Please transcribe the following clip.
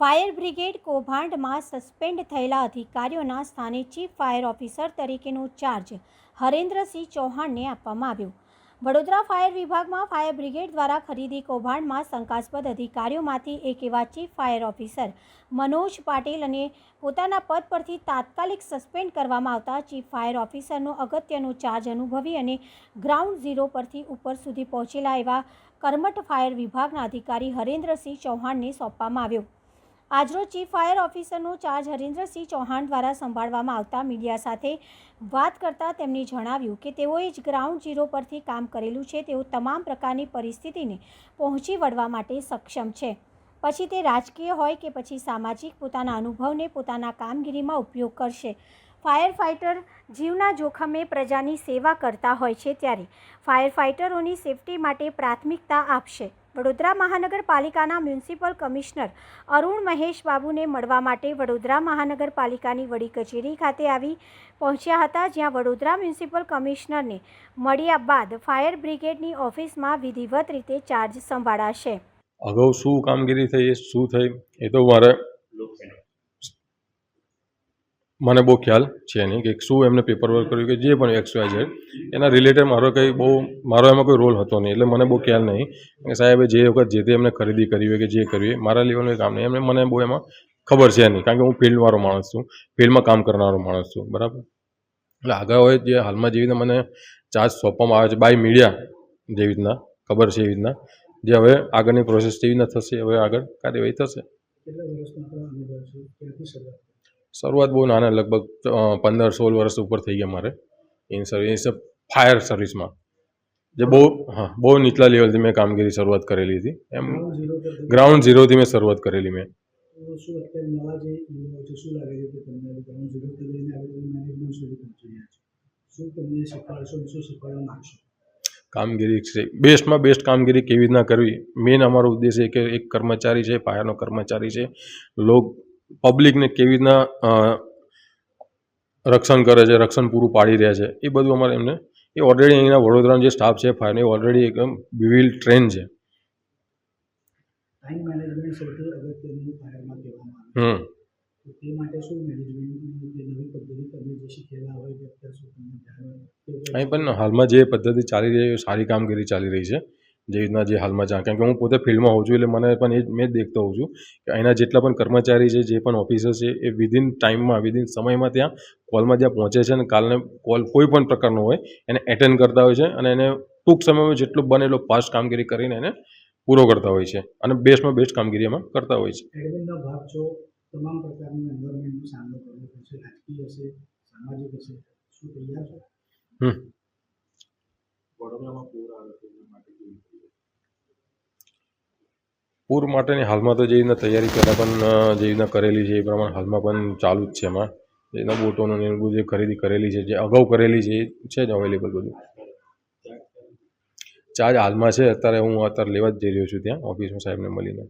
Fire brigade કૌભાંડમાં suspend થયેલા અધિકારીઓના સ્થાને ચીફ ફાયર ઓફિસર તરીકેનો ચાર્જ હરેન્દ્રસિંહ ચૌહાણને આપવામાં આવ્યો. વડોદરા ફાયર વિભાગમાં ફાયર બ્રિગેડ દ્વારા ખરીદી કૌભાંડમાં શંકાસ્પદ અધિકારીઓમાંથી એક એવા chief fire officer Manoj Patil અને પોતાના પદ પરથી તાત્કાલિક સસ્પેન્ડ કરવામાં આવતા ચીફ ફાયર ઓફિસરનો અગત્યનો ચાર્જ અનુભવી અને ગ્રાઉન્ડ ઝીરો પરથી ઉપર સુધી પહોંચેલા એવા કર્મઠ ફાયર વિભાગના અધિકારી હરેન્દ્રસિંહ ચૌહાણને સોંપવામાં આવ્યો. આજરોજ ચીફ ફાયર ઓફિસરનો ચાર્જ હરેન્દ્રસિંહ ચૌહાણ દ્વારા સંભાળવામાં આવતા મીડિયા સાથે વાત કરતાં તેમણે જણાવ્યું કે તેઓએ જ ગ્રાઉન્ડ ઝીરો પરથી કામ કરેલું છે, તેઓ તમામ પ્રકારની પરિસ્થિતિને પહોંચી વળવા માટે સક્ષમ છે. પછી તે રાજકીય હોય કે પછી સામાજિક, પોતાના અનુભવને પોતાના કામગીરીમાં ઉપયોગ કરશે. ફાયર ફાઇટર જીવના જોખમે પ્રજાની સેવા કરતા હોય છે ત્યારે ફાયર ફાઇટરોની સેફટી માટે પ્રાથમિકતા આપશે. વડોદરા મહાનગરપાલિકાના મ્યુનિસિપલ કમિશનર અરુણ મહેશ બાબુને મળવા માટે વડોદરા મહાનગરપાલિકાની વડી કચેરી ખાતે આવી પહોંચ્યા હતા, જ્યાં વડોદરા મ્યુનિસિપલ કમિશનરને મળ્યા બાદ ફાયર બ્રિગેડની ઓફિસમાં વિધિવત રીતે ચાર્જ સંભાળાશે. અગાઉ શું કામગીરી થઈ, શું થઈ, એ તો મારે મને બહુ ખ્યાલ છે નહીં કે શું એમને પેપર વર્ક કર્યું કે જે પણ એક્સ વાય ઝેડ એના રિલેટેડ મારો કંઈ બહુ, મારો એમાં કોઈ રોલ હતો નહીં, એટલે મને બહુ ખ્યાલ નહીં. કે સાહેબે જે વખત જે તે એમને ખરીદી કરી હોય કે જે કર્યું હોય, મારા લેવલનું કામ નહીં. એમને મને બહુ એમાં ખબર છે નહીં, કારણ કે હું ફિલ્ડવાળો માણસ છું, ફિલ્ડમાં કામ કરનારો માણસ છું, બરાબર? એટલે આગળ હોય જે હાલમાં જેવી રીતના મને ચાર્જ સોંપવામાં આવે છે બાય મીડિયા જેવી રીતના, ખબર છે એવી રીતના, જે હવે આગળની પ્રોસેસ જેવી રીતના થશે, હવે આગળ કાર્યવાહી થશે. શરૂઆત બહુ નાના લગભગ પંદર સોળ વર્ષ ઉપર થઈ ગયા મારે. ઇન સર્વિસ ફાયર સર્વિસમાં. જે બહુ હા બહુ નીચલા લેવલથી મેં કામગીરી શરૂઆત કરેલી હતી. એમ ગ્રાઉન્ડ ઝીરોથી મેં શરૂઆત કરેલી મેં. કામગીરી બેસ્ટમાં બેસ્ટ કામગીરી કેવી રીતના કરવી? મેઇન અમારો ઉદ્દેશ એ કે એક કર્મચારી છે ફાયરનો કર્મચારી છે. લોક પબ્લિકને કેવી રીતના રક્ષણ કરે છે રક્ષણ પૂરું પાડી રહ્યા છે એ બધું અમારે એમને એ ઓલરેડી અહીંના વડોદરાનો જે સ્ટાફ છે ફાયરનો એ ઓલરેડી એકદમ વિવિલ ટ્રેન છે. હમ. અહીં પણ હાલમાં જે પદ્ધતિ ચાલી રહી છે સારી કામગીરી ચાલી રહી છે. જે રીતના જે હાલમાં ચાલે કારણ કે હું પોતે ફિલ્ડમાં હોઉં છું એટલે મને પણ એ મેં જ દેખતો હોઉં છું કે અહીંના જેટલા પણ કર્મચારી છે જે પણ ઓફિસર છે એ વિધિન ટાઈમમાં વિધિન સમયમાં ત્યાં કોલમાં જ્યાં પહોંચે છે અને કાલને કોલ કોઈ પણ પ્રકારનો હોય એને એટેન્ડ કરતા હોય છે અને એને ટૂંક સમયમાં જેટલું બને એટલો ફાસ્ટ કામગીરી કરીને એને પૂરો કરતા હોય છે અને બેસ્ટમાં બેસ્ટ કામગીરી એમાં કરતા હોય છે. તમામ પ્રકારની સામનો કરવો પડશે રાજકીય હશે સામાજિક હશે શું તૈયાર છો? હમ. વડોદરામાં પૂર આવે છે એના માટે પૂર માટેની હાલમાં તો જે રીતના તૈયારી પહેલાં પણ જે રીતના કરેલી છે એ પ્રમાણે હાલમાં પણ ચાલુ જ છે એમાં. રીતના બોટોનું ને બધું જે ખરીદી કરેલી છે જે અગાઉ કરેલી છે એ છે જ અવેલેબલ બધું. ચાર્જ હાલમાં છે અત્યારે હું અત્યારે લેવા જ જઈ રહ્યો છું ત્યાં ઓફિસમાં સાહેબને મળીને.